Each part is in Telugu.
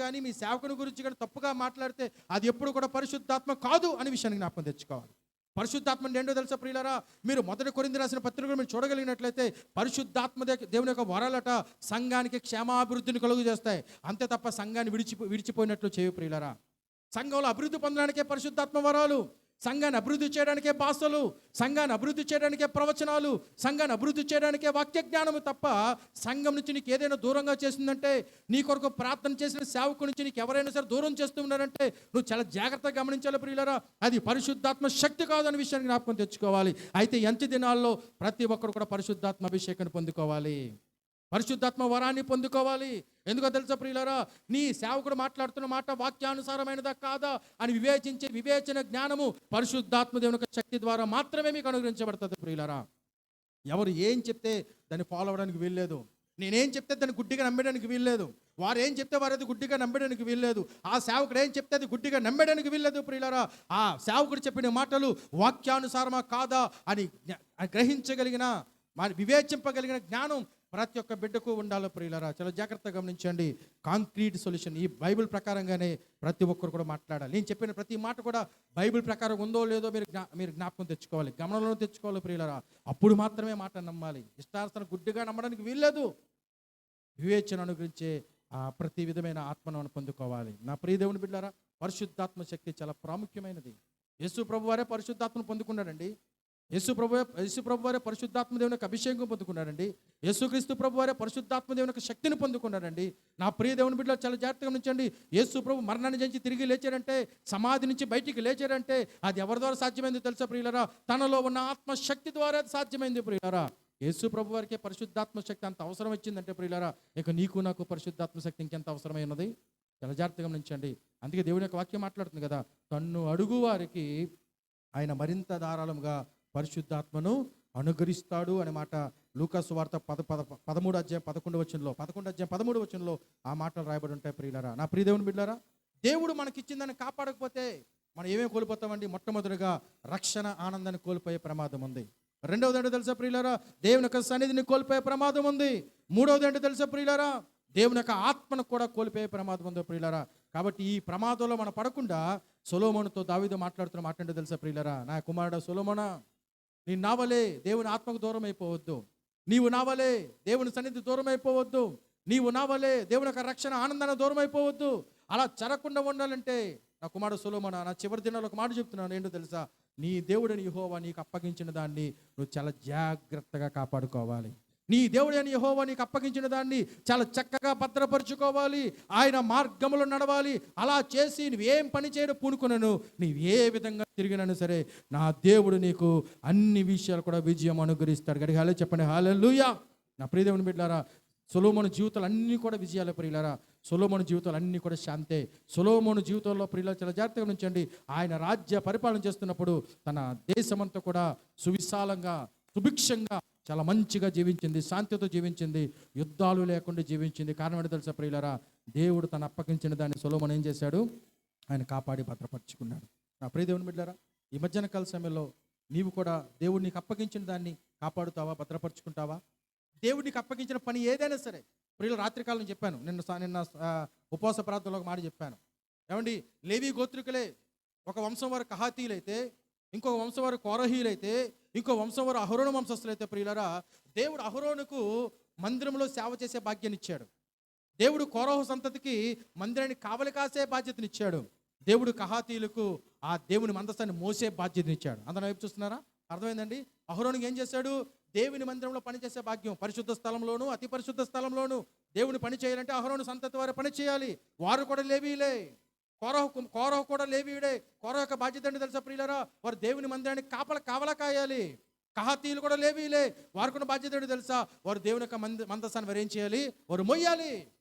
కానీ మీ సేవకుని గురించి కానీ తప్పుగా మాట్లాడితే అది ఎప్పుడు కూడా పరిశుద్ధాత్మ కాదు అనే విషయాన్ని జ్ఞాపకం తెచ్చుకోవాలి. పరిశుద్ధాత్మ రెండో ఏంటో తెలుసా ప్రియులరా? మీరు మొదటి కొరింది రాసిన పత్రికలు మీరు చూడగలిగినట్లయితే పరిశుద్ధాత్మ దేవుని యొక్క వరాలట సంఘానికి క్షేమాభివృద్ధిని కలుగు చేస్తాయి అంతే తప్ప సంఘాన్ని విడిచి విడిచిపోయినట్లు చేయు ప్రియులరా. సంఘంలో అభివృద్ధి పొందడానికే పరిశుద్ధాత్మ వరాలు. సంఘాన్ని అభివృద్ధి చేయడానికే భాషలు సంఘాన్ని అభివృద్ధి చేయడానికే ప్రవచనాలు సంఘాన్ని అభివృద్ధి చేయడానికే వాక్య జ్ఞానము తప్ప సంఘం నుంచి నీకు ఏదైనా దూరంగా చేసిందంటే నీ కొరకు ప్రార్థన చేసిన సేవకు నుంచి నీకు ఎవరైనా సరే దూరం చేస్తూ ఉన్నారంటే నువ్వు చాలా జాగ్రత్తగా గమనించాలి ప్రియులరా. అది పరిశుద్ధాత్మ శక్తి కాదనే విషయాన్ని జ్ఞాపకం తెచ్చుకోవాలి. అయితే ఎంత దినాల్లో ప్రతి ఒక్కరు కూడా పరిశుద్ధాత్మ అభిషేకాన్ని పొందుకోవాలి? పరిశుద్ధాత్మ వరాన్ని పొందుకోవాలి. ఎందుకో తెలుసా ప్రియులరా? నీ సేవకుడు మాట్లాడుతున్న మాట వాక్యానుసారమైనదా కాదా అని వివేచించే వివేచన జ్ఞానము పరిశుద్ధాత్మ దేవుని యొక్క శక్తి ద్వారా మాత్రమే మీకు అనుగ్రహించబడుతుంది ప్రియులరా. ఎవరు ఏం చెప్తే దాన్ని ఫాలో అవ్వడానికి వీల్లేదు. నేనేం చెప్తే దాన్ని గుడ్డిగా నమ్మడానికి వీల్లేదు. వారు ఏం చెప్తే వారు అది గుడ్డిగా నమ్మడానికి వీల్లేదు. ఆ సేవకుడు ఏం చెప్తే అది గుడ్డిగా నమ్మడానికి వీల్లేదు ప్రియులరా. ఆ సేవకుడు చెప్పిన మాటలు వాక్యానుసారమా కాదా అని గ్రహించగలిగిన మరి వివేచింపగలిగిన జ్ఞానం ప్రతి ఒక్క బిడ్డకు ఉండాలో ప్రియులరా. చాలా జాగ్రత్తగా గమనించండి. కాంక్రీట్ సొల్యూషన్ ఈ బైబిల్ ప్రకారంగానే ప్రతి ఒక్కరు కూడా మాట్లాడాలి. నేను చెప్పిన ప్రతి మాట కూడా బైబిల్ ప్రకారం ఉందో లేదో మీరు జ్ఞా మీరు జ్ఞాపకం తెచ్చుకోవాలి. గమనంలో తెచ్చుకోవాలి ప్రియులరా. అప్పుడు మాత్రమే మాట నమ్మాలి. ఇష్టార్థన గుడ్డిగా నమ్మడానికి వీల్లేదు. వివేచన అనుగ్రహించే ఆ ప్రతి విధమైన ఆత్మను మనం పొందుకోవాలి. నా ప్రియదేవుని బిడ్డారా పరిశుద్ధాత్మ శక్తి చాలా ప్రాముఖ్యమైనది. యేసు ప్రభు వారే పరిశుద్ధాత్మను పొందుకున్నాడండి యేసు ప్రభు యేసు ప్రభు వారే పరిశుద్ధాత్మ దేవుని యొక్క అభిషేకం పొందుకున్నాడండి యేసుక్రీస్తు ప్రభు వారే పరిశుద్ధాత్మ దేవుని యొక్క శక్తిని పొందుకున్నాడండి నా ప్రియ దేవుని బిడ్డలు చాలా జాగ్రత్తగా ఉంచండి యేసు ప్రభు మరణాన్ని జంచి తిరిగి లేచారంటే సమాధి నుంచి బయటికి లేచారంటే అది ఎవరి ద్వారా సాధ్యమైంది తెలుసా ప్రియులరా? తనలో ఉన్న ఆత్మ శక్తి ద్వారా సాధ్యమైంది ప్రియులరా. యేసు ప్రభు వారికి పరిశుద్ధాత్మ శక్తి అంత అవసరం వచ్చిందంటే ప్రియులరా ఇక నీకు నాకు పరిశుద్ధాత్మ శక్తి ఇంకెంత అవసరమైనది చాలా జాగ్రత్తగా గమనించండి. అందుకే దేవుని యొక్క వాక్యం మాట్లాడుతుంది కదా తన్ను అడుగు వారికి ఆయన మరింత ధారాళంగా పరిశుద్ధాత్మను అనుగ్రహిస్తాడు అనే మాట లూకాసు వార్త పద పద పదమూడు అధ్యాయం పదకొండు వచనంలో పదకొండు అధ్యాయం పదమూడు వచనంలో ఆ మాటలు రాయబడి ఉంటాయి ప్రియులరా. నా ప్రియదేవుని బిడ్డారా దేవుడు మనకిచ్చిందని కాపాడకపోతే మనం ఏమేమి కోల్పోతామండి? మొట్టమొదటిగా రక్షణ ఆనందాన్ని కోల్పోయే ప్రమాదం ఉంది. రెండవది ఏంటో తెలుసా ప్రియులరా? దేవుని యొక్క సన్నిధిని కోల్పోయే ప్రమాదం ఉంది. మూడవది ఏంటో తెలుసా ప్రియులరా? దేవుని యొక్క ఆత్మను కూడా కోల్పోయే ప్రమాదం ఉంది ప్రియులరా. కాబట్టి ఈ ప్రమాదంలో మనం పడకుండా సొలోమోనుతో దావిదో మాట్లాడుతున్న మాట ఏంటో తెలుసా ప్రియులరా? నా కుమారుడు సొలోమోనా? నీ నావలే దేవుని ఆత్మకు దూరం అయిపోవద్దు నీవు నావలే దేవుని సన్నిధి దూరం అయిపోవద్దు నీవు నావలే దేవుని యొక్క రక్షణ ఆనందాన్ని దూరం అయిపోవద్దు అలా జరగకుండా ఉండాలంటే నా కుమారుడు సులోమన నా చివరి దినాలు ఒక మాట చెప్తున్నాను. ఏంటో తెలుసా? నీ దేవుడిని యహోవా నీకు అప్పగించిన దాన్ని నువ్వు చాలా జాగ్రత్తగా కాపాడుకోవాలి. నీ దేవుడైన యహోవా నీకు అప్పగించిన దాన్ని చాలా చక్కగా భద్రపరుచుకోవాలి. ఆయన మార్గములో నడవాలి. అలా చేసి నువ్వేం పని చేయడం పూనుకున్నాను నీవు ఏ విధంగా తిరిగినను సరే నా దేవుడు నీకు అన్ని విషయాలు కూడా విజయం అనుగ్రహిస్తాడు. గడికి హాలే చెప్పండి. హాలూయా నా ప్రియదేవుని బిడ్డారా సొలోమోను జీవితాలు అన్నీ కూడా విజయాలే ప్రియులారా. సొలోమోను జీవితాలు అన్నీ కూడా శాంతే. సొలోమోను జీవితంలో ప్రియుల చాలా జాగ్రత్తగా ఉంచండి. ఆయన రాజ్య పరిపాలన చేస్తున్నప్పుడు తన దేశమంతా కూడా సువిశాలంగా సుభిక్షంగా చాలా మంచిగా జీవించింది శాంతితో జీవించింది యుద్ధాలు లేకుండా జీవించింది. కారణం ఏంటో తెలుసా ప్రియులరా? దేవుడు తను అప్పగించిన దాన్ని సులభం ఏం చేశాడు? ఆయన కాపాడి భద్రపరుచుకున్నాడు. నా ప్రియ దేవుని బిడ్డారా ఈ మధ్యాహ్న కాల సమయంలో నీవు కూడా దేవుడు నీకు అప్పగించిన దాన్ని కాపాడుతావా భద్రపరుచుకుంటావా? దేవుడు నీకు అప్పగించిన పని ఏదైనా సరే. ప్రియుల రాత్రికాలం చెప్పాను నిన్న సా- నిన్న ఉపవాస ప్రార్థనలో ఒక మాట చెప్పాను. ఏమండి? లేవి గోత్రికులే ఒక వంశం వారు కహాతీలైతే ఇంకో వంశం వారు కోరహీలైతే ఇంకో వంశం వారు అహరోను వంశస్థులైతే ప్రియులరా దేవుడు అహరోనుకు మందిరంలో సేవ చేసే భాగ్యాన్ని ఇచ్చాడు దేవుడు కోరహ సంతతికి మందిరాన్ని కావలి కాసే బాధ్యతనిచ్చాడు. దేవుడు కహాతీలకు ఆ దేవుని మందస్థాన్ని మోసే బాధ్యతనిచ్చాడు. అందరం వైపు చూస్తున్నారా? అర్థమైందండి? అహరోనికి ఏం చేశాడు? దేవుని మందిరంలో పనిచేసే భాగ్యం పరిశుద్ధ స్థలంలోను అతి పరిశుద్ధ స్థలంలోను దేవుని పని చేయాలంటే అహరోను సంతతి వారు పని చేయాలి. వారు కూడా లేవీలే. కోరహు కోరహు కూడా లేవీయుడే కోరహ యొక్క బాధ్యత ఏంటి తెలుసా ప్రియులరా? వారు దేవుని మందిరానికి కాపల కావల కాయాలి. కహాతీలు కూడా లేవీలే. వారు కూడా బాధ్యత ఏంటి తెలుసా? వారు దేవుని యొక్క మంది మందస్థాన్ని వారు ఏం చేయాలి? వారు మొయ్యాలి.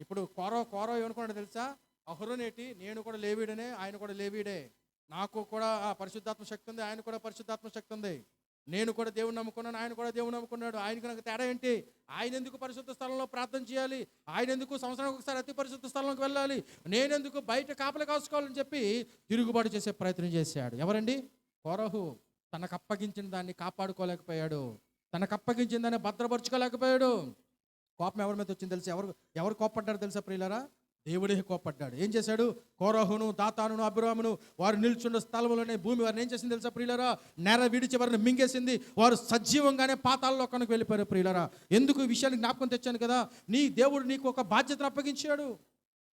ఇప్పుడు కోరవ కోరవ ఏమనుకున్నాడు తెలుసా? అహరోనేటి నేను కూడా లేవీడనే ఆయన కూడా లేవీడే. నాకు కూడా ఆ పరిశుద్ధాత్మ శక్తి ఉంది ఆయన కూడా పరిశుద్ధాత్మ శక్తి ఉంది. నేను కూడా దేవుని నమ్ముకున్నాను ఆయన కూడా దేవుని నమ్ముకున్నాడు. ఆయనకు నాకు తేడా ఏంటి? ఆయన ఎందుకు పరిశుద్ధ స్థలంలో ప్రార్థన చేయాలి? ఆయన ఎందుకు సంవత్సరానికి ఒకసారి అతి పరిశుద్ధ స్థలంలోకి వెళ్ళాలి? నేనెందుకు బయట కాపలు కాసుకోవాలని చెప్పి తిరుగుబాటు చేసే ప్రయత్నం చేశాడు. ఎవరండి? కొరహు తనకు అప్పగించిన దాన్ని కాపాడుకోలేకపోయాడు. తనకు అప్పగించిన దాన్ని భద్రపరచుకోలేకపోయాడు. కోపం ఎవరి మీద వచ్చింది తెలుసు? ఎవరు ఎవరు కోపడ్డారు తెలుసా ప్రియులరా? దేవుడే కోపడ్డాడు ఏం చేశాడు? కోరహును దాతాను అభిరామును వారు నిల్చున్న స్థలంలోనే భూమి వారిని ఏం చేసింది తెలుసా ప్రియులరా? నెర విడిచి వారిని మింగేసింది. వారు సజీవంగానే పాతాల్లో కనుక వెళ్ళిపోయారు ప్రియులరా. ఎందుకు ఈ విషయాన్ని జ్ఞాపకం తెచ్చాను కదా? నీ దేవుడు నీకు ఒక బాధ్యతను అప్పగించాడు.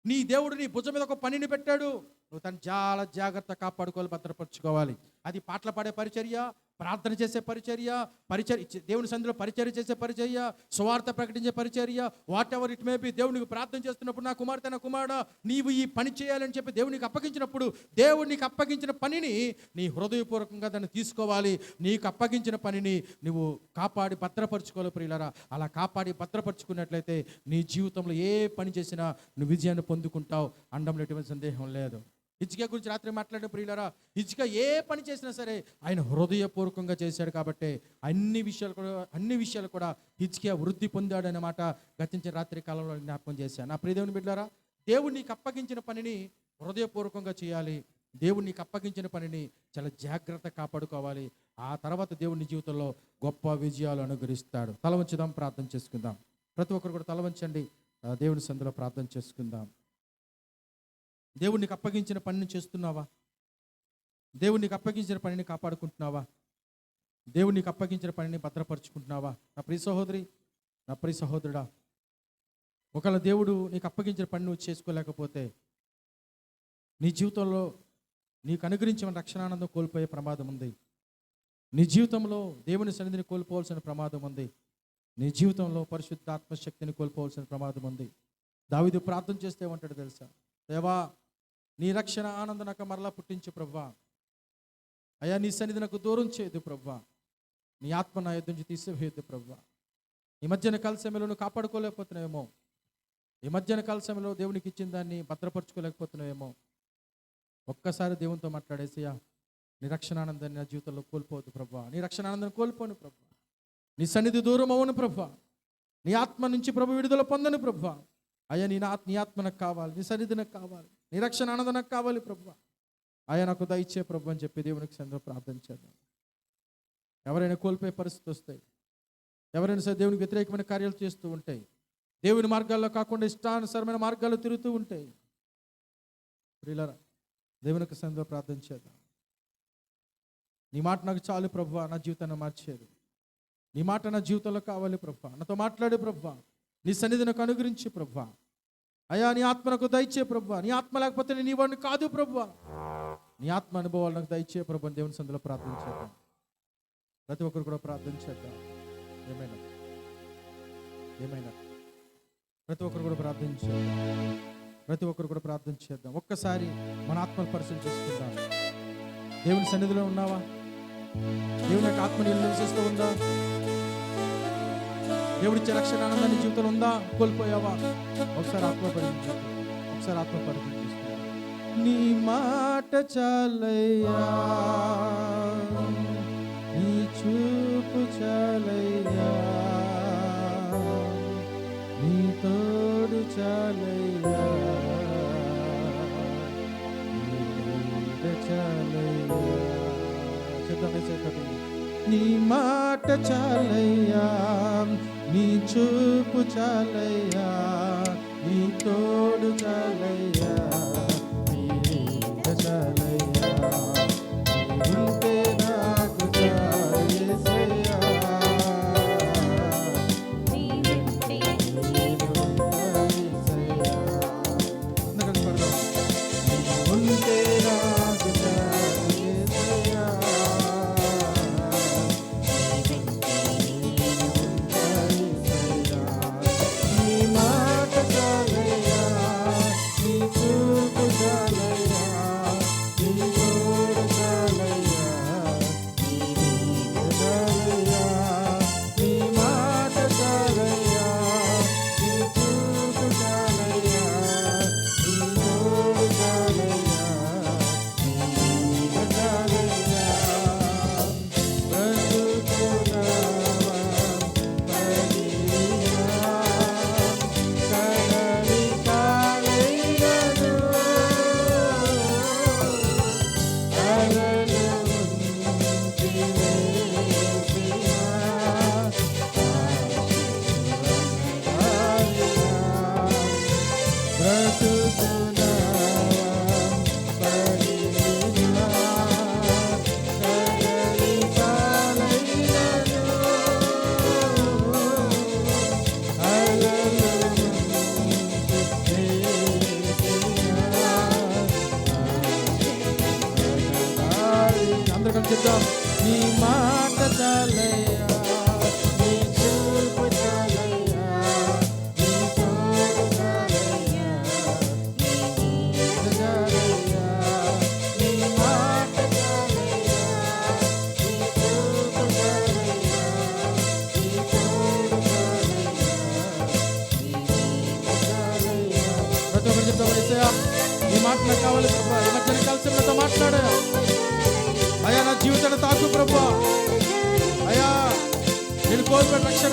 నీ దేవుడు నీ భుజం మీద ఒక పనిని పెట్టాడు. నువ్వు తను చాలా జాగ్రత్త కాపాడుకోవాలి భద్రపరచుకోవాలి. అది పాటలు పాడే పరిచర్య ప్రార్థన చేసే పరిచర్య పరిచర్య దేవుని సందులో పరిచర్య చేసే పరిచర్య సువార్త ప్రకటించే పరిచర్య whatever it may be దేవునికి ప్రార్థన చేస్తున్నప్పుడు నా కుమార్తె నా కుమారుడా నీవు ఈ పని చేయాలని చెప్పి దేవునికి అప్పగించినప్పుడు దేవుడు నీకు అప్పగించిన పనిని నీ హృదయపూర్వకంగా దాన్ని తీసుకోవాలి. నీకు అప్పగించిన పనిని నువ్వు కాపాడి భద్రపరచుకోవాలి ప్రియులరా. అలా కాపాడి భద్రపరచుకున్నట్లయితే నీ జీవితంలో ఏ పని చేసినా నువ్వు విజయాన్ని పొందుకుంటావు. అండంలో ఎటువంటి సందేహం లేదు. హిజ్కియా గురించి రాత్రి మాట్లాడిన ప్రియులరా హిజ్కియా ఏ పని చేసినా సరే ఆయన హృదయపూర్వకంగా చేశాడు కాబట్టి అన్ని విషయాలు కూడా అన్ని విషయాలు కూడా హిజ్కియా వృద్ధి పొందాడు అన్నమాట గతించిన రాత్రి కాలంలో జ్ఞాపకం చేశాను. నా ప్రియదేవుని బిడ్డారా దేవుడు నీకు అప్పగించిన పనిని హృదయపూర్వకంగా చేయాలి. దేవుడు నీకు అప్పగించిన పనిని చాలా జాగ్రత్త కాపాడుకోవాలి. ఆ తర్వాత దేవుని జీవితంలో గొప్ప విజయాలు అనుగ్రహిస్తాడు. తల వంచుదాం ప్రార్థన చేసుకుందాం. ప్రతి ఒక్కరు కూడా తల వంచండి దేవుని సందులో ప్రార్థన చేసుకుందాం. దేవుడు నీకు అప్పగించిన పనిని చేస్తున్నావా? దేవుడు నీకు అప్పగించిన పనిని కాపాడుకుంటున్నావా? దేవుడు నీకు అప్పగించిన పనిని భద్రపరుచుకుంటున్నావా? నా ప్రియ సహోదరి నా ప్రియ సహోదరుడా ఒకవేళ దేవుడు నీకు అప్పగించిన పని నువ్వు చేసుకోలేకపోతే నీ జీవితంలో నీకు అనుగ్రహించిన రక్షణానందం కోల్పోయే ప్రమాదం ఉంది. నీ జీవితంలో దేవుని సన్నిధిని కోల్పోవాల్సిన ప్రమాదం ఉంది. నీ జీవితంలో పరిశుద్ధాత్మశక్తిని కోల్పోవాల్సిన ప్రమాదం ఉంది. దావిదు ప్రార్థన చేస్తే ఏమంటాడు తెలుసా? దేవా నీ రక్షణ ఆనందం నాకు మరలా పుట్టించు ప్రవ్వా. అయ్యా నీ సన్నిధి నాకు దూరం చేయదు ప్రవ్వా. నీ ఆత్మ నా యుద్ధం నుంచి తీసివేయద్దు ప్రవ్వా. ఈ మధ్యన కాల సమయంలో నువ్వు కాపాడుకోలేకపోతున్నావేమో. ఈ మధ్యన కాల సమయంలో దేవునికి ఇచ్చిన దాన్ని భద్రపరచుకోలేకపోతున్నావేమో. ఒక్కసారి దేవునితో మాట్లాడేసియా నీ రక్షణానందాన్ని నా జీవితంలో కోల్పోవద్దు ప్రభా నీ రక్షణానందాన్ని కోల్పోను ప్రభా నీ సన్నిధి దూరం అవును ప్రభా నీ ఆత్మ నుంచి ప్రభు విడుదల పొందను ప్రభా అయ్యా నీ నా నీ ఆత్మ నాకు కావాలి నీ సన్నిధి నాకు కావాలి నీ రక్షణ ఆనందం నాకు కావాలి ప్రభు అయ్యా నాకు దయచే ప్రభు అని చెప్పి దేవునికి సందులో ప్రార్థన చేద్దాం. ఎవరైనా కోల్పోయే పరిస్థితి వస్తాయి. ఎవరైనా సరే దేవునికి వ్యతిరేకమైన కార్యాలు చేస్తూ ఉంటాయి. దేవుని మార్గాల్లో కాకుండా ఇష్టానుసరమైన మార్గాల్లో తిరుగుతూ ఉంటాయి. ప్రియులరా దేవునికి సందులో ప్రార్థన చేద్దాం. నీ మాట నాకు చాలు ప్రభు నా జీవితాన్ని మార్చేది నీ మాట నా జీవితంలో కావాలి ప్రభు నాతో మాట్లాడే ప్రభు నీ సన్నిధి నాకు అనుగ్రహించి ప్రభా అయా నీ ఆత్మ నాకు దయచే ప్రభా నీ ఆత్మ లేకపోతే నేను నీ వాడిని కాదు ప్రభా నీ ఆత్మ అనుభవాలు నాకు దయచే ప్రభా దేవుని సందులో ప్రార్థన చేద్దాం. ప్రతి ఒక్కరు కూడా ప్రార్థన చేద్దాం. ఏమైనా? ఏమైనా? ప్రతి ఒక్కరు కూడా ప్రార్థన చేద్దాం. ప్రతి ఒక్కరు కూడా ప్రార్థన చేద్దాం. ఒక్కసారి మన ఆత్మను పరిశీలన చేసుకుందాం. దేవుని సన్నిధిలో ఉన్నావా? దేవుని యొక్క ఆత్మ నీళ్ళు ఉందా? దేవుడిచ్చే రక్షణ ఆనందాన్ని జీవితంలో ఉందా? కోల్పోయావా? ఒకసారి ఆత్మ ఒకసారి ఆత్మ నీ మాట చాలయ్యా. నీ చూపు చాలయ్యా. నీ తోడు చాలయ్యా. చాలయ్యా. నీ మాట చాలయ్యా. నీ చూపు చాలయ్యా నీ తోడు చాలయ్యా.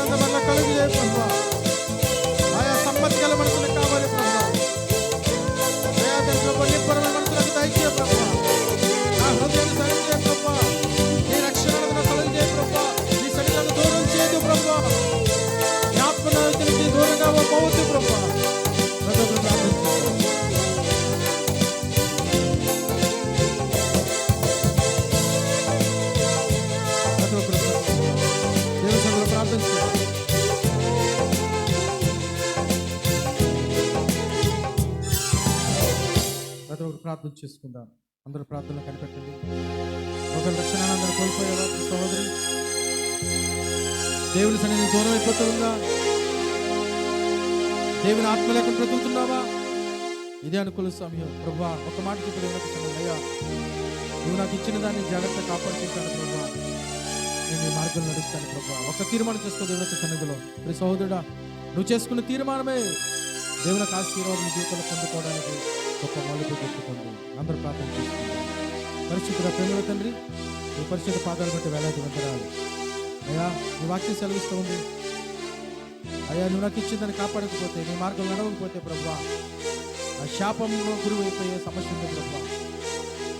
కోల్పోయిన కలుగు చేయ ఆయా సమ్మతి గల ప్రార్థన చేసుకుందాం. అందరూ ప్రార్థనలు కనిపెట్టండి. ఒక రక్షణ అందరూ కోల్పోయేవా సహోదరి? దేవుని సన్నిధి దూరం అయిపోతుందా దేవుని ఆత్మ లేక బ్రతుకుతున్నావా? ఇదే అనుకూల సమయం. ప్రభా ఒక మాట చెప్పి అయ్యా నువ్వు నాకు ఇచ్చిన దాన్ని జాగ్రత్త కాపాడుకుంటాను ప్రభా. నేను ఈ మార్గంలో నడుస్తాను ప్రభా. ఒక తీర్మానం చేసుకో దేవునికి సన్నిధిలో. మరి సహోదరుడా నువ్వు చేసుకున్న తీర్మానమే దేవునికి ఆశీర్వాదం జీవితంలో పొందుకోవడానికి గొప్ప మలుపు పెట్టుకోండి అందరూ ప్రార్థన చేసుకుందాం పరిశుద్ధ ప్రేమల తండ్రి ఈ పరిశుద్ధ పాదాలు బట్టి వేలాది వందరాలు అయ్యా నీ వాక్యం సెలవిస్తూ ఉంది. అయ్యా నువ్వు నాకు ఇచ్చిందని కాపాడకపోతే నీ మార్గం నడవకపోతే ప్రభా ఆ శాపంలో గురువు అయిపోయే సమస్య ఉంది ప్రభా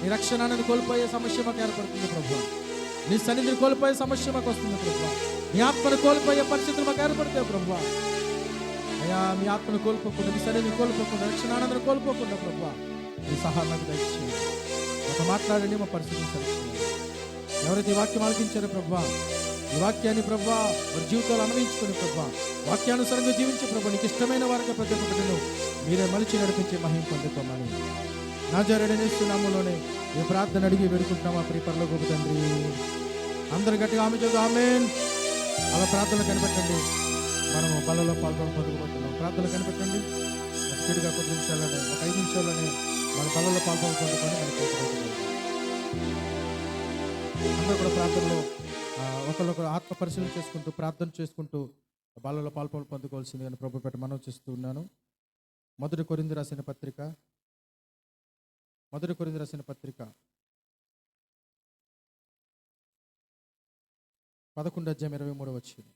నీ రక్షణ అనేది కోల్పోయే సమస్య మాకు ఏర్పడుతుంది ప్రభా నీ సన్నిధిని కోల్పోయే సమస్య మాకు వస్తుంది ప్రభా నీ ఆత్మను కోల్పోయే పరిస్థితులు మాకు ఏర్పడతాయి ప్రభా అయ్యా మీ ఆత్మను కోల్పోకుండా మీ సన్నిధిని కోల్పోకుండా రక్షణానందను కోల్పోకుండా ప్రభా. మీ సహాయం నాకు దయచేయండి. ఒక మాట్లాడండి మా పరిస్థితిని సరిచేయండి ఎవరైతే ఈ వాక్యం ఆలకించారో ప్రభా ఈ వాక్యాన్ని ప్రభా వారి జీవితాలు అనుభవించుకుని ప్రభా వాక్యానుసారంగా జీవించే ప్రభా నీకు ఇష్టమైన వారికి ప్రతి ఒక్కటిను మీరే మలిచి నడిపించే మహిం పొందుకోమని. నా జరడనేస్తున్నాములోనే ఈ ప్రార్థన అడిగి వేడుకుంటున్నామా ప్రియపరలో గొప్ప తండ్రి. అందరు గట్టిగా ఆమె చదువు ఆమెన్. అలా ప్రార్థన కనిపెట్టండి. మనము బలలో పాల్గొని పొందుకోబోతున్నాం ప్రార్థనలు కనిపెట్టండి. స్పీడ్గా కొద్ది నిమిషాల్లోనే ఒక ఐదు నిమిషాల్లోనే మన బలలో పాల్గొని పొందుకొని మనకి అందరూ కూడా ప్రార్థనలో ఆ, ఆత్మ పరిశీలన చేసుకుంటూ ప్రార్థన చేసుకుంటూ బాలలో పొందుకోవాల్సింది అని ప్రభు పెట్టి మనం చేస్తూ ఉన్నాను. మొదటి కొరింది రాసిన పత్రిక మొదటి కొరింది రాసిన పత్రిక పదకొండు అధ్యాయం ఇరవై మూడు వచ్చింది